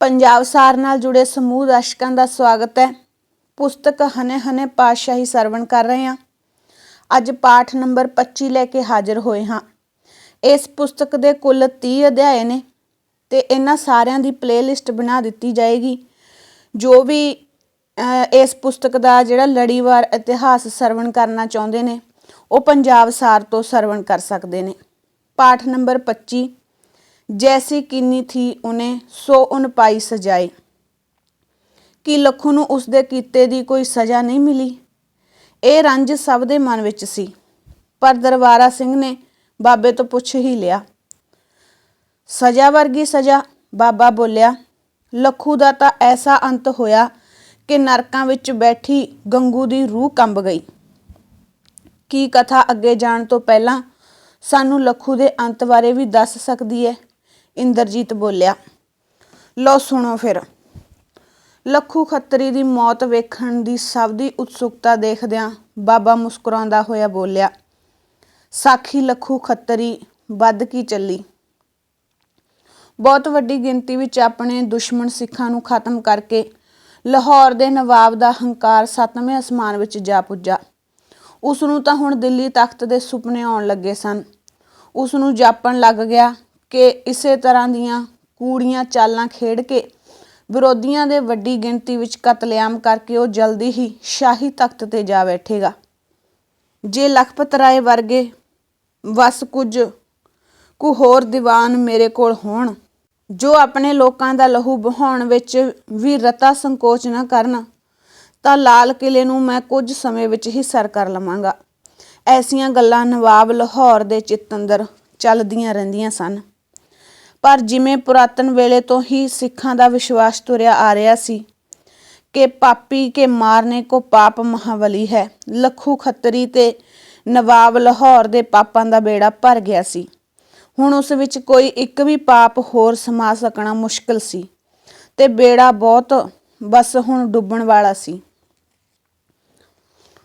ਪੰਜਾਬ ਸਾਰ ਨਾਲ ਜੁੜੇ ਸਮੂਹ ਦਰਸ਼ਕਾਂ ਦਾ ਸਵਾਗਤ ਹੈ। ਪੁਸਤਕ ਹਨੇ ਹਨੇ ਪਾਤਸ਼ਾਹੀ ਸਰਵਣ ਕਰ ਰਹੇ ਹਾਂ। ਅੱਜ ਪਾਠ ਨੰਬਰ 25 ਲੈ ਕੇ ਹਾਜ਼ਰ ਹੋਏ ਹਾਂ। ਇਸ ਪੁਸਤਕ ਦੇ ਕੁੱਲ 30 ਅਧਿਆਏ ਨੇ ਤੇ ਇਹਨਾਂ ਸਾਰਿਆਂ ਦੀ ਪਲੇਲਿਸਟ ਬਣਾ ਦਿੱਤੀ ਜਾਏਗੀ। ਜੋ ਵੀ ਇਸ ਪੁਸਤਕ ਦਾ ਜਿਹੜਾ ਲੜੀਵਾਰ ਇਤਿਹਾਸ ਸਰਵਣ ਕਰਨਾ ਚਾਹੁੰਦੇ ਨੇ, ਉਹ ਪੰਜਾਬ ਸਾਰ ਤੋਂ ਸਰਵਣ ਕਰ ਸਕਦੇ ਨੇ। ਪਾਠ ਨੰਬਰ 25 ਜੈਸੀ ਕੀਨੀ ਥੀ ਉਹਨੇ ਸੋ ਉਨ ਪਾਈ ਸਜਾਏ ਕਿ ਲੱਖੂ ਨੂੰ ਉਸਦੇ ਕੀਤੇ ਦੀ ਕੋਈ ਸਜ਼ਾ ਨਹੀਂ ਮਿਲੀ ਇਹ ਰੰਜ ਸਭ ਦੇ ਮਨ ਵਿੱਚ ਸੀ ਪਰ ਦਰਬਾਰਾ ਸਿੰਘ ਨੇ ਬਾਬੇ ਤੋਂ ਪੁੱਛ ਹੀ ਲਿਆ ਸਜ਼ਾ ਵਰਗੀ ਸਜ਼ਾ ਬਾਬਾ ਬੋਲਿਆ ਲੱਖੂ ਦਾ ਤਾਂ ਐਸਾ ਅੰਤ ਹੋਇਆ ਕਿ ਨਰਕਾਂ ਵਿੱਚ ਬੈਠੀ ਗੰਗੂ ਦੀ ਰੂਹ ਕੰਬ ਗਈ ਕੀ ਕਥਾ ਅੱਗੇ ਜਾਣ ਤੋਂ ਪਹਿਲਾਂ ਸਾਨੂੰ ਲੱਖੂ ਦੇ ਅੰਤ ਬਾਰੇ ਵੀ ਦੱਸ ਸਕਦੀ ਹੈ ਇੰਦਰਜੀਤ ਬੋਲਿਆ, ਲਓ ਸੁਣੋ ਫਿਰ। ਲੱਖੂ ਖੱਤਰੀ ਦੀ ਮੌਤ ਵੇਖਣ ਦੀ ਸਭ ਦੀ ਉਤਸੁਕਤਾ ਦੇਖਦਿਆਂ ਬਾਬਾ ਮੁਸਕਰਾਉਂਦਾ ਹੋਇਆ ਬੋਲਿਆ, ਸਾਖੀ ਲੱਖੂ ਖੱਤਰੀ, ਵੱਧ ਕੀ ਚੱਲੀ? ਬਹੁਤ ਵੱਡੀ ਗਿਣਤੀ ਵਿੱਚ ਆਪਣੇ ਦੁਸ਼ਮਣ ਸਿੱਖਾਂ ਨੂੰ ਖਤਮ ਕਰਕੇ ਲਾਹੌਰ ਦੇ ਨਵਾਬ ਦਾ ਹੰਕਾਰ ਸੱਤਵੇਂ ਅਸਮਾਨ ਵਿੱਚ ਜਾ ਪੁੱਜਾ। ਉਸ ਨੂੰ ਤਾਂ ਹੁਣ ਦਿੱਲੀ ਤਖਤ ਦੇ ਸੁਪਨੇ ਆਉਣ ਲੱਗੇ ਸਨ। ਉਸ ਨੂੰ ਜਾਪਣ ਲੱਗ ਗਿਆ ਕਿ ਇਸੇ ਤਰ੍ਹਾਂ ਦੀਆਂ ਕੂੜੀਆਂ ਚਾਲਾਂ ਖੇਡ ਕੇ ਵਿਰੋਧੀਆਂ ਦੇ ਵੱਡੀ ਗਿਣਤੀ ਵਿੱਚ ਕਤਲੇਆਮ ਕਰਕੇ ਉਹ ਜਲਦੀ ਹੀ ਸ਼ਾਹੀ ਤਖਤ ਤੇ ਜਾ ਬੈਠੇਗਾ। ਜੇ ਲਖਪਤ ਰਾਏ ਵਰਗੇ ਵਸ ਕੁਝ ਕੁ ਹੋਰ ਦੀਵਾਨ ਮੇਰੇ ਕੋਲ ਹੋਣ, ਜੋ ਆਪਣੇ ਲੋਕਾਂ ਦਾ ਲਹੂ ਬਹਾਉਣ ਵਿੱਚ ਵੀ ਰਤਾ ਸੰਕੋਚ ਨਾ ਕਰਨ, ਤਾਂ ਲਾਲ ਕਿਲੇ ਨੂੰ ਮੈਂ ਕੁਝ ਸਮੇਂ ਵਿੱਚ ਹੀ ਸਰ ਕਰ ਲਵਾਂਗਾ। ਐਸੀਆਂ ਗੱਲਾਂ ਨਵਾਬ ਲਾਹੌਰ ਦੇ ਚਿੱਤ ਅੰਦਰ ਚੱਲਦੀਆਂ ਰਹਿੰਦੀਆਂ ਸਨ। ਪਰ ਜਿਵੇਂ ਪੁਰਾਤਨ ਵੇਲੇ ਤੋਂ ਹੀ ਸਿੱਖਾਂ ਦਾ ਵਿਸ਼ਵਾਸ ਤੁਰਿਆ ਆ ਰਿਹਾ ਸੀ ਕਿ ਪਾਪੀ ਕੇ ਮਾਰਨੇ ਕੋ ਪਾਪ ਮਹਾਵਲੀ ਹੈ, ਲੱਖੂ ਖੱਤਰੀ ਤੇ ਨਵਾਬ ਲਾਹੌਰ ਦੇ ਪਾਪਾਂ ਦਾ ਬੇੜਾ ਭਰ ਗਿਆ ਸੀ। ਹੁਣ ਉਸ ਵਿੱਚ ਕੋਈ ਇੱਕ ਵੀ ਪਾਪ ਹੋਰ ਸਮਾ ਸਕਣਾ ਮੁਸ਼ਕਲ ਸੀ ਤੇ ਬੇੜਾ ਬਹੁਤ ਬਸ ਹੁਣ ਡੁੱਬਣ ਵਾਲਾ ਸੀ।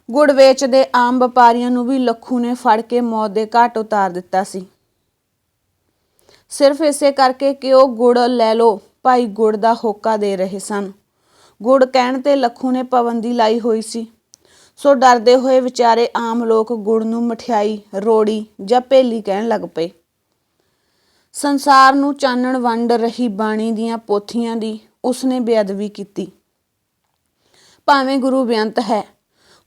ਗੁੜ ਵੇਚਦੇ ਆਮ ਵਪਾਰੀਆਂ ਨੂੰ ਵੀ ਲੱਖੂ ਨੇ ਫੜ ਕੇ ਮੌਤ ਦੇ ਘਾਟ ਉਤਾਰ ਦਿੱਤਾ ਸੀ। ਸਿਰਫ ਇਸੇ ਕਰਕੇ ਕਿ ਉਹ ਗੁੜ ਲੈ ਲਓ, ਭਾਈ ਗੁੜ ਦਾ ਹੋਕਾ ਦੇ ਰਹੇ ਸਨ। ਗੁੜ ਕਹਿਣ ਤੇ ਲੱਖੂ ਨੇ ਪਾਬੰਦੀ ਲਾਈ ਹੋਈ ਸੀ। ਸੋ ਡਰਦੇ ਹੋਏ ਵਿਚਾਰੇ ਆਮ ਲੋਕ ਗੁੜ ਨੂੰ ਮਠਿਆਈ, ਰੋੜੀ ਜਾਂ ਭੇਲੀ ਕਹਿਣ ਲੱਗ ਪਏ। ਸੰਸਾਰ ਨੂੰ ਚਾਨਣ ਵੰਡ ਰਹੀ ਬਾਣੀ ਦੀਆਂ ਪੋਥੀਆਂ ਦੀ ਉਸਨੇ ਬੇਅਦਬੀ ਕੀਤੀ। ਭਾਵੇਂ ਗੁਰੂ ਬੇਅੰਤ ਹੈ,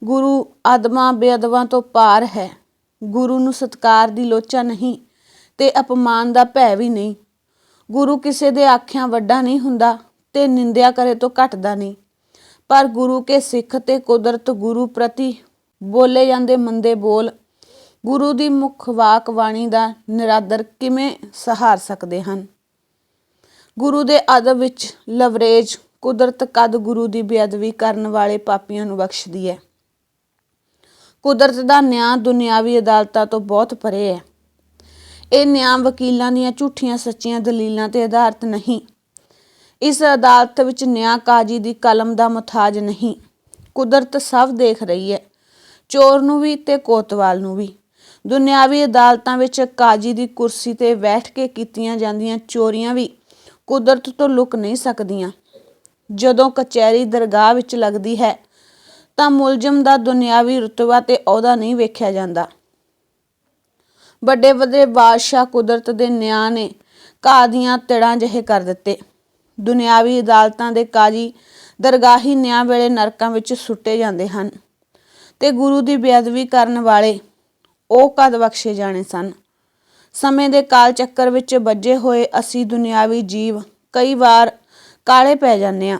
ਗੁਰੂ ਆਦਮਾਂ ਬੇਅਦਬਾਂ ਤੋਂ ਪਾਰ ਹੈ, ਗੁਰੂ ਨੂੰ ਸਤਕਾਰ ਦੀ ਲੋਚਾ ਨਹੀਂ ਤੇ ਅਪਮਾਨ ਦਾ ਭੈ ਵੀ ਨਹੀਂ। ਗੁਰੂ ਕਿਸੇ ਦੇ ਆਖਿਆਂ ਵੱਡਾ ਨਹੀਂ ਹੁੰਦਾ ਤੇ ਨਿੰਦਿਆ ਕਰੇ ਤੋਂ ਘਟਦਾ ਨਹੀਂ। ਪਰ ਗੁਰੂ ਕੇ ਸਿੱਖ ਤੇ ਕੁਦਰਤ ਗੁਰੂ ਪ੍ਰਤੀ ਬੋਲੇ ਜਾਂਦੇ ਮੰਦੇ ਬੋਲ, ਗੁਰੂ ਦੀ ਮੁੱਖ ਵਾਕ ਬਾਣੀ ਦਾ ਨਿਰਾਦਰ ਕਿਵੇਂ ਸਹਾਰ ਸਕਦੇ ਹਨ? ਗੁਰੂ ਦੇ ਅਦਬ ਵਿੱਚ ਲਵਰੇਜ ਕੁਦਰਤ ਕਦ ਗੁਰੂ ਦੀ ਬੇਅਦਬੀ ਕਰਨ ਵਾਲੇ ਪਾਪੀਆਂ ਨੂੰ ਬਖਸ਼ਦੀ ਹੈ? ਕੁਦਰਤ ਦਾ ਨਿਆਂ ਦੁਨਿਆਵੀ ਅਦਾਲਤਾਂ ਤੋਂ ਬਹੁਤ ਪਰੇ ਹੈ। ਇਹ ਨਿਆਂ ਵਕੀਲਾਂ ਦੀਆਂ ਝੂਠੀਆਂ ਸੱਚੀਆਂ ਦਲੀਲਾਂ ਤੇ ਆਧਾਰਿਤ ਨਹੀਂ। ਇਸ ਅਦਾਲਤ ਵਿੱਚ ਨਿਆਂ ਕਾਜੀ ਦੀ ਕਲਮ ਦਾ ਮੁਤਾਜ ਨਹੀਂ। ਕੁਦਰਤ ਸਭ ਦੇਖ ਰਹੀ ਹੈ। ਚੋਰ ਨੂੰ ਵੀ ਤੇ ਕੋਤਵਾਲ ਨੂੰ ਵੀ। ਦੁਨਿਆਵੀ ਅਦਾਲਤਾਂ ਵਿੱਚ ਕਾਜੀ ਦੀ ਕੁਰਸੀ ਤੇ ਬੈਠ ਕੇ ਕੀਤੀਆਂ ਜਾਂਦੀਆਂ ਚੋਰੀਆਂ ਵੀ ਕੁਦਰਤ ਤੋਂ ਲੁਕ ਨਹੀਂ ਸਕਦੀਆਂ। ਜਦੋਂ ਕਚਹਿਰੀ ਦਰਗਾਹ ਵਿੱਚ ਲੱਗਦੀ ਹੈ ਤਾਂ ਮੁਲਜ਼ਮ ਦਾ ਦੁਨਿਆਵੀ ਰੁਤਬਾ ਤੇ ਅਹੁਦਾ ਨਹੀਂ ਵੇਖਿਆ ਜਾਂਦਾ। ਵੱਡੇ ਵੱਡੇ ਬਾਦਸ਼ਾਹ ਕੁਦਰਤ ਦੇ ਨਿਆਂ ਨੇ ਘਾਹ ਦੀਆਂ ਤਿੜਾਂ ਜਿਹੇ ਕਰ ਦਿੱਤੇ। ਦੁਨਿਆਵੀ ਅਦਾਲਤਾਂ ਦੇ ਕਾਜੀ ਦਰਗਾਹੀ ਨਿਆਂ ਵੇਲੇ ਨਰਕਾਂ ਵਿੱਚ ਸੁੱਟੇ ਜਾਂਦੇ ਹਨ ਤੇ ਗੁਰੂ ਦੀ ਬੇਅਦਬੀ ਕਰਨ ਵਾਲੇ ਉਹ ਕਦ ਬਖਸ਼ੇ ਜਾਣੇ ਸਨ? ਸਮੇਂ ਦੇ ਕਾਲ ਚੱਕਰ ਵਿੱਚ ਵੱਜੇ ਹੋਏ ਅਸੀਂ ਦੁਨਿਆਵੀ ਜੀਵ ਕਈ ਵਾਰ ਕਾਲੇ ਪੈ ਜਾਂਦੇ ਆ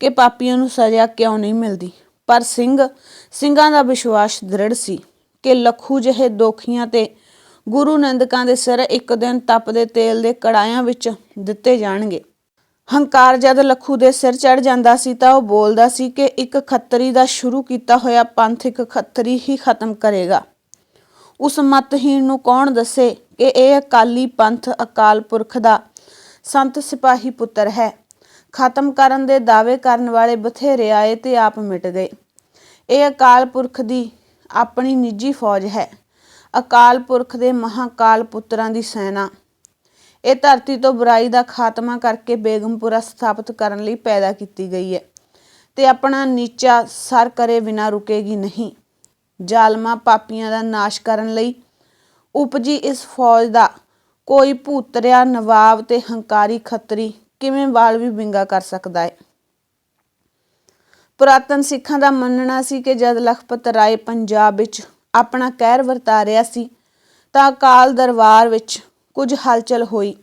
ਕਿ ਪਾਪੀਆਂ ਨੂੰ ਸਜ਼ਾ ਕਿਉਂ ਨਹੀਂ ਮਿਲਦੀ। ਪਰ ਸਿੰਘ, ਸਿੰਘਾਂ ਦਾ ਵਿਸ਼ਵਾਸ ਦ੍ਰਿੜ ਸੀ ਕਿ ਲੱਖੂ ਜਿਹੇ ਦੋਖੀਆਂ ਤੇ ਗੁਰੂ ਨੰਦਕਾਂ ਦੇ ਸਿਰ ਇੱਕ ਦਿਨ ਤਪਦੇ ਤੇਲ ਦੇ ਕੜਾਇਆਂ ਵਿੱਚ ਦਿੱਤੇ ਜਾਣਗੇ। ਹੰਕਾਰ ਜਦ ਲੱਖੂ ਦੇ ਸਿਰ ਚੜ ਜਾਂਦਾ ਸੀ ਤਾਂ ਉਹ ਬੋਲਦਾ ਸੀ ਕਿ ਇੱਕ ਖੱਤਰੀ ਦਾ ਸ਼ੁਰੂ ਕੀਤਾ ਹੋਇਆ ਪੰਥ ਇੱਕ ਖੱਤਰੀ ਹੀ ਖਤਮ ਕਰੇਗਾ। ਉਸ ਮਤਹੀਣ ਨੂੰ ਕੌਣ ਦੱਸੇ ਕਿ ਇਹ ਅਕਾਲੀ ਪੰਥ ਅਕਾਲ ਪੁਰਖ ਦਾ ਸੰਤ ਸਿਪਾਹੀ ਪੁੱਤਰ ਹੈ? ਖਤਮ ਕਰਨ ਦੇ ਦਾਅਵੇ ਕਰਨ ਵਾਲੇ ਬਥੇਰੇ ਆਏ ਤੇ ਆਪ ਮਿਟ ਗਏ। ਇਹ ਅਕਾਲ ਪੁਰਖ ਦੀ ਆਪਣੀ ਨਿੱਜੀ ਫੌਜ ਹੈ। ਅਕਾਲ ਪੁਰਖ ਦੇ ਮਹਾਕਾਲ ਪੁੱਤਰਾਂ ਦੀ ਸੈਨਾ। ਇਹ ਧਰਤੀ ਤੋਂ ਬੁਰਾਈ ਦਾ ਖਾਤਮਾ ਕਰਕੇ ਬੇਗਮਪੁਰਾ ਸਥਾਪਿਤ ਕਰਨ ਲਈ ਪੈਦਾ ਕੀਤੀ ਗਈ ਹੈ ਤੇ ਆਪਣਾ ਨੀਚਾ ਸਰ ਕਰੇ ਬਿਨਾ ਰੁਕੇਗੀ ਨਹੀਂ। ਜ਼ਾਲਮਾਂ ਪਾਪੀਆਂ ਦਾ ਨਾਸ਼ ਕਰਨ ਲਈ ਉਪਜੀ ਇਸ ਫੌਜ ਦਾ ਕੋਈ ਭੂਤਰਿਆ, ਨਵਾਬ ਤੇ ਹੰਕਾਰੀ ਖੱਤਰੀ ਕਿਵੇਂ ਵਾਲ ਵੀ ਵਿੰਗਾ ਕਰ ਸਕਦਾ ਹੈ? ਪੁਰਾਤਨ ਸਿੱਖਾਂ ਦਾ ਮੰਨਣਾ ਸੀ ਕਿ ਜਦ ਲਖਪਤ ਰਾਏ ਪੰਜਾਬ ਵਿੱਚ ਆਪਣਾ ਕਹਿਰ ਵਰਤਾ ਰਿਹਾ ਸੀ, ਤਾਂ ਅਕਾਲ ਦਰਬਾਰ ਵਿੱਚ ਕੁਝ ਹਲਚਲ ਹੋਈ।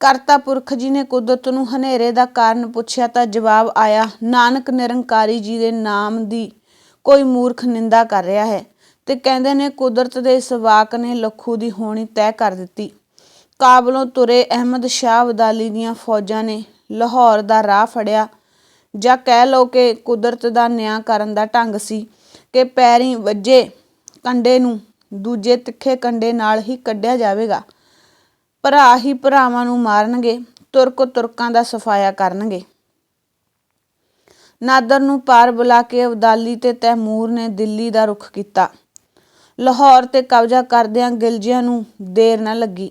ਕਰਤਾ ਪੁਰਖ ਜੀ ਨੇ ਕੁਦਰਤ ਨੂੰ ਹਨੇਰੇ ਦਾ ਕਾਰਨ ਪੁੱਛਿਆ ਤਾਂ ਜਵਾਬ ਆਇਆ, ਨਾਨਕ ਨਿਰੰਕਾਰੀ ਜੀ ਦੇ ਨਾਮ ਦੀ ਕੋਈ ਮੂਰਖ ਨਿੰਦਾ ਕਰ ਰਿਹਾ ਹੈ। ਤੇ ਕਹਿੰਦੇ ਨੇ, ਕੁਦਰਤ ਦੇ ਇਸ ਵਾਕ ਨੇ ਲੱਖੂ ਦੀ ਹੋਣੀ ਤੈਅ ਕਰ ਦਿੱਤੀ। ਕਾਬਲੋਂ ਤੁਰੇ ਅਹਿਮਦ ਸ਼ਾਹ ਅਬਦਾਲੀ ਦੀਆਂ ਫੌਜਾਂ ਨੇ ਲਾਹੌਰ ਦਾ ਰਾਹ ਫੜਿਆ, ਜਾਂ ਕਹਿ ਲਓ ਕਿ ਕੁਦਰਤ ਦਾ ਨਿਆਂ ਕਰਨ ਦਾ ਢੰਗ ਸੀ ਕਿ ਪੈਰੀ ਵੱਜੇ ਕੰਡੇ ਨੂੰ, ਦੂਜੇ ਤਿੱਖੇ ਕੰਡੇ ਨਾਲ ਹੀ ਕੱਢਿਆ ਜਾਵੇਗਾ। ਭਰਾ ਹੀ ਭਰਾਵਾਂ ਨੂੰ ਮਾਰਨਗੇ, ਤੁਰਕ ਤੁਰਕਾਂ ਦਾ ਸਫਾਇਆ ਕਰਨਗੇ। ਨਾਦਰ ਨੂੰ ਪਾਰ ਬੁਲਾ ਕੇ ਅਬਦਾਲੀ ਤੇ ਤੈਮੂਰ ਨੇ ਦਿੱਲੀ ਦਾ ਰੁਖ ਕੀਤਾ। ਲਾਹੌਰ ਤੇ ਕਬਜ਼ਾ ਕਰਦਿਆਂ ਗਿਲਜੀਆਂ ਨੂੰ ਦੇਰ ਨਾ ਲੱਗੀ।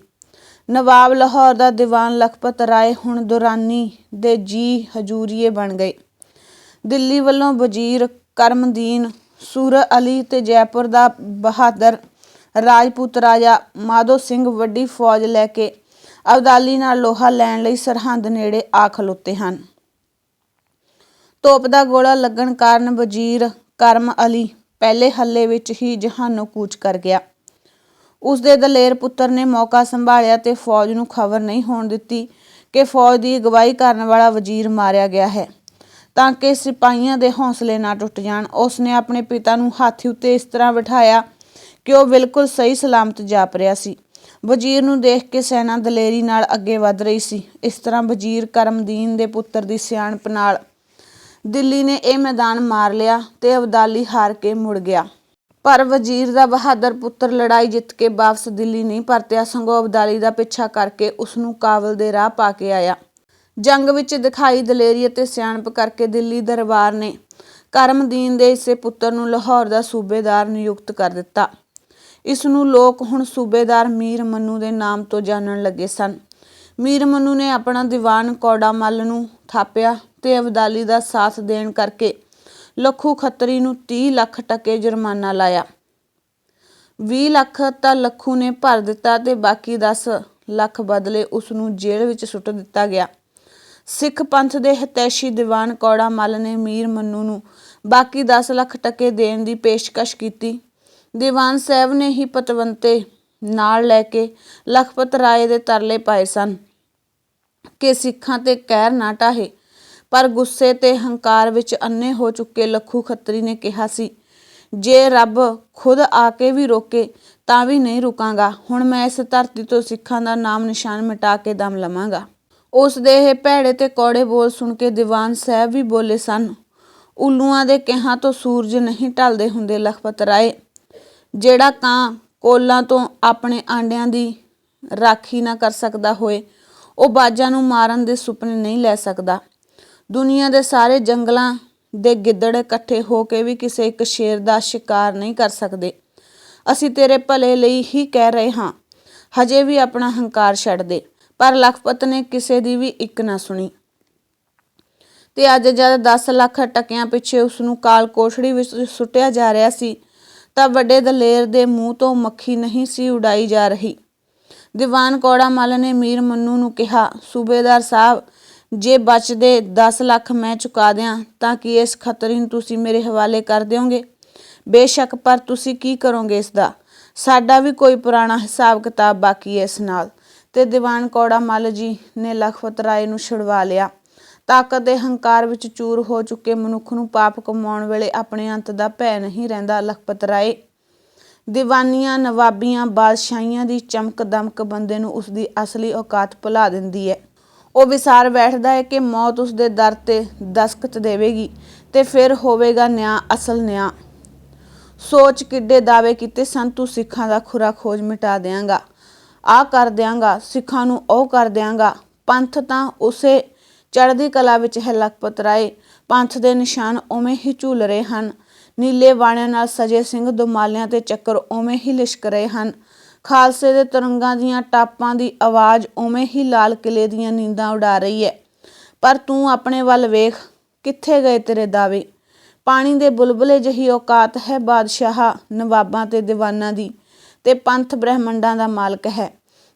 ਨਵਾਬ ਲਾਹੌਰ ਦਾ ਦੀਵਾਨ ਲਖਪਤ ਰਾਏ ਹੁਣ ਦੁਰਾਨੀ ਦੇ ਜੀ ਹਜੂਰੀਏ ਬਣ ਗਏ। ਦਿੱਲੀ ਵੱਲੋਂ ਵਜ਼ੀਰ ਕਰਮਦੀਨ ਸੂਰ ਅਲੀ ਤੇ ਜੈਪੁਰ ਦਾ ਬਹਾਦਰ ਰਾਜਪੂਤ ਰਾਜਾ ਮਾਧੋ ਸਿੰਘ ਵੱਡੀ ਫੌਜ ਲੈ ਕੇ ਅਬਦਾਲੀ ਨਾਲ ਲੋਹਾ ਲੈਣ ਲਈ ਸਰਹੰਦ ਨੇੜੇ ਆ ਖਲੋਤੇ ਹਨ। ਤੋਪ ਦਾ ਗੋਲਾ ਲੱਗਣ ਕਾਰਨ ਵਜ਼ੀਰ ਕਰਮ ਅਲੀ ਪਹਿਲੇ ਹੱਲੇ ਵਿੱਚ ਹੀ ਜਹਾਨੋਂ ਕੂਚ ਕਰ ਗਿਆ। ਉਸ ਦੇ ਦਲੇਰ ਪੁੱਤਰ ਨੇ ਮੌਕਾ ਸੰਭਾਲਿਆ ਤੇ ਫੌਜ ਨੂੰ ਖਬਰ ਨਹੀਂ ਹੋਣ ਦਿੱਤੀ ਕਿ ਫੌਜ ਦੀ ਅਗਵਾਈ ਕਰਨ ਵਾਲਾ ਵਜ਼ੀਰ ਮਾਰਿਆ ਗਿਆ ਹੈ। ਤਾਂ ਕਿ ਸਿਪਾਹੀਆਂ ਦੇ ਹੌਸਲੇ ਨਾ ਟੁੱਟ ਜਾਣ। ਉਸ ਨੇ ਆਪਣੇ ਪਿਤਾ ਨੂੰ ਹਾਥੀ ਉੱਤੇ ਇਸ ਤਰ੍ਹਾਂ ਬਿਠਾਇਆ ਕਿ ਉਹ ਬਿਲਕੁਲ ਸਹੀ ਸਲਾਮਤ ਜਾਪ ਰਿਹਾ ਸੀ। ਵਜ਼ੀਰ ਨੂੰ ਦੇਖ ਕੇ ਸੈਨਾ ਦਲੇਰੀ ਨਾਲ ਅੱਗੇ ਵਧ ਰਹੀ ਸੀ। ਇਸ ਤਰ੍ਹਾਂ ਵਜ਼ੀਰ ਕਰਮਦੀਨ ਦੇ ਪੁੱਤਰ ਦੀ ਸਿਆਣਪ ਨਾਲ ਦਿੱਲੀ ਨੇ ਇਹ ਮੈਦਾਨ ਮਾਰ ਲਿਆ ਤੇ ਅਬਦਾਲੀ ਹਾਰ ਕੇ ਮੁੜ ਗਿਆ। ਪਰ ਵਜ਼ੀਰ ਦਾ ਬਹਾਦਰ ਪੁੱਤਰ ਲੜਾਈ ਜਿੱਤ ਕੇ ਵਾਪਸ ਦਿੱਲੀ ਨਹੀਂ ਪਰਤਿਆ। ਸੰਗੋ ਅਬਦਾਲੀ ਦਾ ਪਿੱਛਾ ਕਰਕੇ ਉਸ ਨੂੰ ਕਾਬਲ ਦੇ ਰਾਹ ਪਾ ਕੇ ਆਇਆ। ਜੰਗ ਵਿੱਚ ਦਿਖਾਈ ਦਲੇਰੀ ਅਤੇ ਸਿਆਣਪ ਕਰਕੇ ਦਿੱਲੀ ਦਰਬਾਰ ਨੇ ਕਰਮਦੀਨ ਦੇ ਇਸੇ ਪੁੱਤਰ ਨੂੰ ਲਾਹੌਰ ਦਾ ਸੂਬੇਦਾਰ ਨਿਯੁਕਤ ਕਰ ਦਿੱਤਾ। ਇਸ ਨੂੰ ਲੋਕ ਹੁਣ ਸੂਬੇਦਾਰ ਮੀਰ ਮੰਨੂ ਦੇ ਨਾਮ ਤੋਂ ਜਾਣਨ ਲੱਗੇ ਸਨ। ਮੀਰ ਮੰਨੂ ਨੇ ਆਪਣਾ ਦੀਵਾਨ ਕੌੜਾ ਮੱਲ ਨੂੰ ਥਾਪਿਆ ਤੇ ਅਬਦਾਲੀ ਦਾ ਸਾਥ ਦੇਣ ਕਰਕੇ ਲੱਖੂ ਖੱਤਰੀ ਨੂੰ 30 ਲੱਖ ਟਕੇ ਜੁਰਮਾਨਾ ਲਾਇਆ। 20 ਲੱਖ ਤਾਂ ਲੱਖੂ ਨੇ ਭਰ ਦਿੱਤਾ ਤੇ ਬਾਕੀ 10 ਲੱਖ ਬਦਲੇ ਉਸ ਨੂੰ ਜੇਲ੍ਹ ਵਿੱਚ ਸੁੱਟ ਦਿੱਤਾ ਗਿਆ। ਸਿੱਖ ਪੰਥ ਦੇ ਹਤੈਸ਼ੀ ਦੀਵਾਨ ਕੌੜਾ ਮੱਲ ਨੇ ਮੀਰ ਮੰਨੂ ਨੂੰ ਬਾਕੀ 10 ਲੱਖ ਟਕੇ ਦੇਣ ਦੀ ਪੇਸ਼ਕਸ਼ ਕੀਤੀ। ਦੀਵਾਨ ਸਾਹਿਬ ਨੇ ਹੀ ਪਤਵੰਤੇ ਨਾਲ ਲੈ ਕੇ ਲਖਪਤ ਰਾਏ ਦੇ ਤਰਲੇ ਪਾਏ ਸਨ ਕਿ ਸਿੱਖਾਂ ਤੇ ਕਹਿਰ ਨਾ ਟਾਹੇ, ਪਰ ਗੁੱਸੇ ਤੇ ਹੰਕਾਰ ਵਿੱਚ ਅੰਨੇ ਹੋ ਚੁੱਕੇ ਲੱਖੂ ਖੱਤਰੀ ਨੇ ਕਿਹਾ ਸੀ, ਜੇ ਰੱਬ ਖੁਦ ਆ ਕੇ ਵੀ ਰੋਕੇ ਤਾਂ ਵੀ ਨਹੀਂ ਰੁਕਾਂਗਾ, ਹੁਣ ਮੈਂ ਇਸ ਧਰਤੀ ਤੋਂ ਸਿੱਖਾਂ ਦਾ ਨਾਮ ਨਿਸ਼ਾਨ ਮਿਟਾ ਕੇ ਦਮ ਲਵਾਂਗਾ। ਉਸ ਦੇ ਇਹ ਭੈੜੇ ਤੇ ਕੌੜੇ ਬੋਲ ਸੁਣ ਕੇ ਦੀਵਾਨ ਸਾਹਿਬ ਵੀ ਬੋਲੇ ਸਨ, ਉੱਲੂਆਂ ਦੇ ਕਿਹਾਂ ਤੋਂ ਸੂਰਜ ਨਹੀਂ ਢਲਦੇ ਹੁੰਦੇ ਲਖਪਤ ਰਾਏ। ਜਿਹੜਾ ਕਾਂ ਕੋਲਾਂ ਤੋਂ ਆਪਣੇ ਆਂਡਿਆਂ ਦੀ ਰਾਖੀ ਨਾ ਕਰ ਸਕਦਾ ਹੋਏ, ਉਹ ਬਾਜਾਂ ਨੂੰ ਮਾਰਨ ਦੇ ਸੁਪਨੇ ਨਹੀਂ ਲੈ ਸਕਦਾ। ਦੁਨੀਆ ਦੇ ਸਾਰੇ ਜੰਗਲਾਂ ਦੇ ਗਿੱਦੜ ਇਕੱਠੇ ਹੋ ਕੇ ਵੀ ਕਿਸੇ ਇੱਕ ਸ਼ੇਰ ਦਾ ਸ਼ਿਕਾਰ ਨਹੀਂ ਕਰ ਸਕਦੇ। ਅਸੀਂ ਤੇਰੇ ਭਲੇ ਲਈ ਹੀ ਕਹਿ ਰਹੇ ਹਾਂ, ਹਜੇ ਵੀ ਆਪਣਾ ਹੰਕਾਰ ਛੱਡ ਦੇ ਪਰ ਲਖਪਤ ਨੇ ਕਿਸੇ ਦੀ ਵੀ ਇੱਕ ਨਾ ਸੁਣੀ। ਤੇ ਅੱਜ ਜਦ 10 ਲੱਖ ਟਕਿਆਂ ਪਿੱਛੇ ਉਸ ਨੂੰ ਕਾਲ ਕੋਠੜੀ ਵਿੱਚ ਸੁੱਟਿਆ ਜਾ ਰਿਹਾ ਸੀ, ਤਾਂ ਵੱਡੇ ਦਲੇਰ ਦੇ ਮੂੰਹ ਤੋਂ ਮੱਖੀ ਨਹੀਂ ਸੀ ਉਡਾਈ ਜਾ ਰਹੀ। ਦੀਵਾਨ ਕੌੜਾ ਮੱਲ ਨੇ ਮੀਰ ਮੰਨੂ ਨੂੰ ਕਿਹਾ, ਸੂਬੇਦਾਰ ਸਾਹਿਬ, ਜੇ ਬਚਦੇ 10 ਲੱਖ ਮੈਂ ਚੁਕਾ ਦਿਆਂ, ਤਾਂ ਕਿ ਇਸ ਖਤਰੇ ਨੂੰ ਤੁਸੀਂ ਮੇਰੇ ਹਵਾਲੇ ਕਰ ਦਿਓਗੇ? ਬੇਸ਼ੱਕ, ਪਰ ਤੁਸੀਂ ਕੀ ਕਰੋਗੇ ਇਸ ਦਾ? ਸਾਡਾ ਵੀ ਕੋਈ ਪੁਰਾਣਾ ਹਿਸਾਬ ਕਿਤਾਬ ਬਾਕੀ ਹੈ ਇਸ ਨਾਲ। ਤੇ ਦੀਵਾਨ ਕੌੜਾ ਮੱਲ ਜੀ ਨੇ ਲਖਪਤ ਰਾਏ ਨੂੰ ਛੁਡਵਾ ਲਿਆ। ਤਾਕਤ ਦੇ ਹੰਕਾਰ ਵਿੱਚ ਚੂਰ ਹੋ ਚੁੱਕੇ ਮਨੁੱਖ ਨੂੰ ਪਾਪ ਕਮਾਉਣ ਵੇਲੇ ਆਪਣੇ ਅੰਤ ਦਾ ਭੈ ਨਹੀਂ ਰਹਿੰਦਾ, ਲਖਪਤ ਰਾਏ। ਦੀਵਾਨੀਆਂ, ਨਵਾਬੀਆਂ, ਬਾਦਸ਼ਾਹੀਆਂ ਦੀ ਚਮਕ ਦਮਕ ਬੰਦੇ ਨੂੰ ਉਸ ਦੀ ਅਸਲੀ ਔਕਾਤ ਭੁਲਾ ਦਿੰਦੀ ਹੈ। ਉਹ ਵਿਸਾਰ ਬੈਠਦਾ ਹੈ ਕਿ ਮੌਤ ਉਸ ਦੇ ਦਰ ਤੇ ਦਸਕਤ ਦੇਵੇਗੀ ਤੇ ਫਿਰ ਹੋਵੇਗਾ ਨਿਆਂ, ਅਸਲ ਨਿਆਂ। ਸੋਚ ਕਿੱਡੇ ਦਾਅਵੇ ਕੀਤੇ, ਸੰਤੂ ਸਿੱਖਾਂ ਦਾ ਖੁਰਾ ਖੋਜ ਮਿਟਾ ਦਿਆਂਗਾ। ਆ ਕਰ ਦਿਆਂਗਾ, ਸਿੱਖਾਂ ਨੂੰ ਉਹ ਕਰ ਦਿਆਂਗਾ। ਪੰਥ ਤਾਂ ਉਸੇ ਚੜ੍ਹਦੀ ਕਲਾ ਵਿੱਚ ਹੈ ਲਖਪਤ ਰਾਏ ਪੰਥ ਦੇ ਨਿਸ਼ਾਨ ਉਵੇਂ ਹੀ ਝੂਲ ਰਹੇ ਹਨ। ਨੀਲੇ ਬਾਣਿਆਂ ਨਾਲ ਸਜੇ ਸਿੰਘ ਦੁਮਾਲਿਆਂ ਤੇ ਚੱਕਰ ਉਵੇਂ ਹੀ ਲਿਸ਼ਕ ਰਹੇ ਹਨ। ਖਾਲਸੇ ਦੇ ਤਰੰਗਾਂ ਦੀਆਂ ਟਾਪਾਂ ਦੀ ਆਵਾਜ਼ ਉਵੇਂ ਹੀ ਲਾਲ ਕਿਲੇ ਦੀਆਂ ਨੀਂਦਾਂ ਉਡਾ ਰਹੀ ਹੈ। ਪਰ ਤੂੰ ਆਪਣੇ ਵੱਲ ਵੇਖ, ਕਿੱਥੇ ਗਏ ਤੇਰੇ ਦਾਅਵੇ? ਪਾਣੀ ਦੇ ਬੁਲਬੁਲੇ ਜਹੀ ਔਕਾਤ ਹੈ ਬਾਦਸ਼ਾਹ ਨਵਾਬਾਂ ਤੇ ਦੀਵਾਨਾਂ ਦੀ। ਤੇ ਪੰਥ ਬ੍ਰਹਿਮੰਡਾਂ ਦਾ ਮਾਲਕ ਹੈ।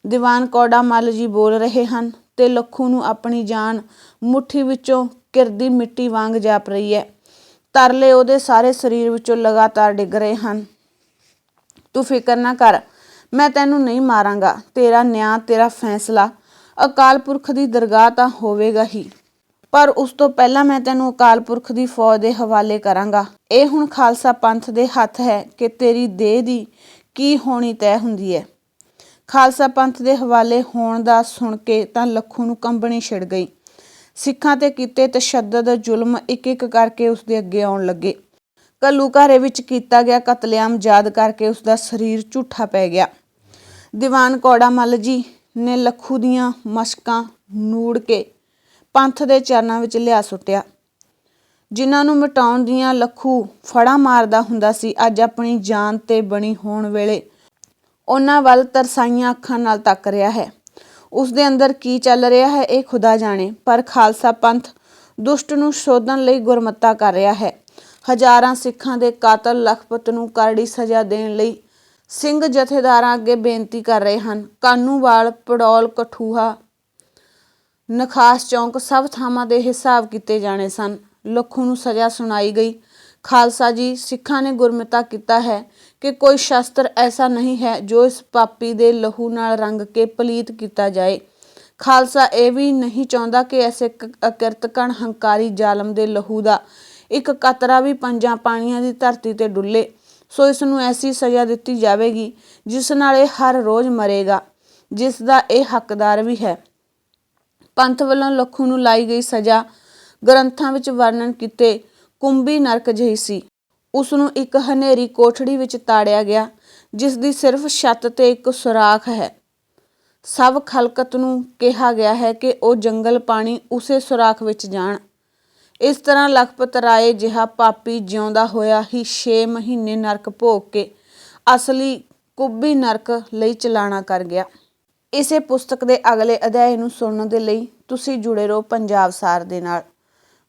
ਦੀਵਾਨ ਕੌੜਾ ਮੱਲ ਜੀ ਬੋਲ ਰਹੇ ਹਨ, ਤੇ ਲੱਖੂ ਨੂੰ ਆਪਣੀ ਜਾਨ ਮੁੱਠੀ ਵਿੱਚੋਂ ਕਿਰਦੀ ਮਿੱਟੀ ਵਾਂਗ ਜਾਪ ਰਹੀ ਹੈ। ਤਰਲੇ ਉਹਦੇ ਸਾਰੇ ਸਰੀਰ ਵਿੱਚੋਂ ਲਗਾਤਾਰ ਡਿੱਗ ਰਹੇ ਹਨ। ਤੂੰ ਫਿਕਰ ਨਾ ਕਰ, ਮੈਂ ਤੈਨੂੰ ਨਹੀਂ ਮਾਰਾਂਗਾ। ਤੇਰਾ ਨਿਆਂ, ਤੇਰਾ ਫੈਸਲਾ, ਅਕਾਲ ਪੁਰਖ ਦੀ ਦਰਗਾਹ ਤਾਂ ਹੋਵੇਗਾ ਹੀ। ਪਰ ਉਸ ਤੋਂ ਪਹਿਲਾਂ ਮੈਂ ਤੈਨੂੰ ਅਕਾਲ ਪੁਰਖ ਦੀ ਫੌਜ ਦੇ ਹਵਾਲੇ ਕਰਾਂਗਾ। ਇਹ ਹੁਣ ਖਾਲਸਾ ਪੰਥ ਦੇ ਹੱਥ ਹੈ ਕਿ ਤੇਰੀ ਦੇਹ ਦੀ ਕੀ ਹੋਣੀ ਤੈਅ ਹੁੰਦੀ ਹੈ ਖਾਲਸਾ ਪੰਥ ਦੇ ਹਵਾਲੇ ਹੋਣ ਦਾ ਸੁਣ ਕੇ ਤਾਂ ਲੱਖੂ ਨੂੰ ਕੰਬਣੀ ਛਿੜ ਗਈ। ਸਿੱਖਾਂ ਤੇ ਕੀਤੇ ਤਸ਼ੱਦਦ, ਜ਼ੁਲਮ ਇੱਕ ਇੱਕ ਕਰਕੇ ਉਸ ਦੇ ਅੱਗੇ ਆਉਣ ਲੱਗੇ। ਘੱਲੂਘਾਰੇ ਵਿੱਚ ਕੀਤਾ ਗਿਆ ਕਤਲੇਆਮ ਯਾਦ ਕਰਕੇ ਉਸ ਦਾ ਸਰੀਰ ਝੂਠਾ ਪੈ ਗਿਆ। ਦੀਵਾਨ ਕੌੜਾ ਮੱਲ ਜੀ ਨੇ ਲੱਖੂ ਦੀਆਂ ਮਸ਼ਕਾਂ ਨੂੜ ਕੇ ਪੰਥ ਦੇ ਚਰਨਾਂ ਵਿੱਚ ਲਿਆ ਸੁੱਟਿਆ। ਜਿਨ੍ਹਾਂ ਨੂੰ ਮਿਟਾਉਣ ਦੀਆਂ ਲੱਖੂ ਫੜਾ ਮਾਰਦਾ ਹੁੰਦਾ ਸੀ, ਅੱਜ ਆਪਣੀ ਜਾਨ ਤੇ ਬਣੀ ਹੋਣ ਵੇਲੇ ਉਹਨਾਂ ਵੱਲ ਤਰਸਾਈਆਂ ਅੱਖਾਂ ਨਾਲ ਤੱਕ ਰਿਹਾ ਹੈ। ਉਸ ਦੇ ਅੰਦਰ ਕੀ ਚੱਲ ਰਿਹਾ ਹੈ, ਇਹ ਖੁਦਾ ਜਾਣੇ, ਪਰ ਖਾਲਸਾ ਪੰਥ ਦੁਸ਼ਟ ਨੂੰ ਸ਼ੋਧਣ ਲਈ ਗੁਰਮੱਤਾ ਕਰ ਰਿਹਾ ਹੈ। ਹਜ਼ਾਰਾਂ ਸਿੱਖਾਂ ਦੇ ਕਾਤਲ ਲਖਪਤ ਨੂੰ ਕਰੜੀ ਸਜ਼ਾ ਦੇਣ ਲਈ ਸਿੰਘ ਜਥੇਦਾਰਾਂ ਅੱਗੇ ਬੇਨਤੀ ਕਰ ਰਹੇ ਹਨ। ਕਾਨੂੰਵਾਲ, ਪੜੌਲ ਕਠੂਹਾ ਨਖਾਸ ਚੌਂਕ ਸਭ ਥਾਵਾਂ ਦੇ ਹਿਸਾਬ ਕੀਤੇ ਜਾਣੇ ਸਨ। ਲੱਖੂ ਨੂੰ ਸਜ਼ਾ ਸੁਣਾਈ ਗਈ। ਖਾਲਸਾ ਜੀ, ਸਿੱਖਾਂ ਨੇ ਗੁਰਮਤਾ ਕੀਤਾ ਹੈ ਕਿ ਕੋਈ ਸ਼ਸਤਰ ਐਸਾ ਨਹੀਂ ਹੈ ਜੋ ਇਸ ਪਾਪੀ ਦੇ ਲਹੂ ਨਾਲ ਰੰਗ ਕੇ ਪਲੀਤ ਕੀਤਾ ਜਾਏ। ਖਾਲਸਾ ਇਹ ਵੀ ਨਹੀਂ ਚਾਹੁੰਦਾ ਕਿ ਐਸੇ ਕ- ਹੰਕਾਰੀ ਜ਼ਾਲਮ ਦੇ ਲਹੂ ਦਾ ਇੱਕ ਕਤਰਾ ਵੀ ਪੰਜਾਂ ਪਾਣੀਆਂ ਦੀ ਧਰਤੀ ਤੇ ਡੁੱਲੇ। ਸੋ ਇਸ ਨੂੰ ਐਸੀ ਸਜ਼ਾ ਦਿੱਤੀ ਜਾਵੇਗੀ ਜਿਸ ਨਾਲ ਇਹ ਹਰ ਰੋਜ਼ ਮਰੇਗਾ, ਜਿਸ ਦਾ ਇਹ ਹੱਕਦਾਰ ਵੀ ਹੈ। ਪੰਥ ਵੱਲੋਂ ਲੱਖੂ ਨੂੰ ਲਾਈ ਗਈ ਸਜ਼ਾ ਗ੍ਰੰਥਾਂ ਵਿੱਚ ਵਰਣਨ ਕੀਤੇ ਕੁੰਭੀ ਨਰਕ ਜਿਹੀ ਸੀ। ਉਸ ਨੂੰ ਇੱਕ ਹਨੇਰੀ ਕੋਠੜੀ ਵਿੱਚ ਤਾੜਿਆ ਗਿਆ ਜਿਸ ਦੀ ਸਿਰਫ ਛੱਤ ਤੇ ਇੱਕ ਸੁਰਾਖ ਹੈ। ਸਭ ਖਲਕਤ ਨੂੰ ਕਿਹਾ ਗਿਆ ਹੈ ਕਿ ਉਹ ਜੰਗਲ ਪਾਣੀ ਉਸੇ ਸੁਰਾਖ ਵਿੱਚ ਜਾਣ। ਇਸ ਤਰ੍ਹਾਂ ਲਖਪਤ ਰਾਏ ਜਿਹਾ ਪਾਪੀ ਜਿਉਂਦਾ ਹੋਇਆ ਹੀ 6 ਮਹੀਨੇ ਨਰਕ ਭੋਗ ਕੇ ਅਸਲੀ ਕੁੱਬੀ ਨਰਕ ਲਈ ਚਲਾਣਾ ਕਰ ਗਿਆ। ਇਸੇ ਪੁਸਤਕ ਦੇ ਅਗਲੇ ਅਧਿਆਇ ਨੂੰ ਸੁਣਨ ਦੇ ਲਈ ਤੁਸੀਂ ਜੁੜੇ ਰਹੋ ਪੰਜਾਬ ਸਾਰ ਦੇ ਨਾਲ।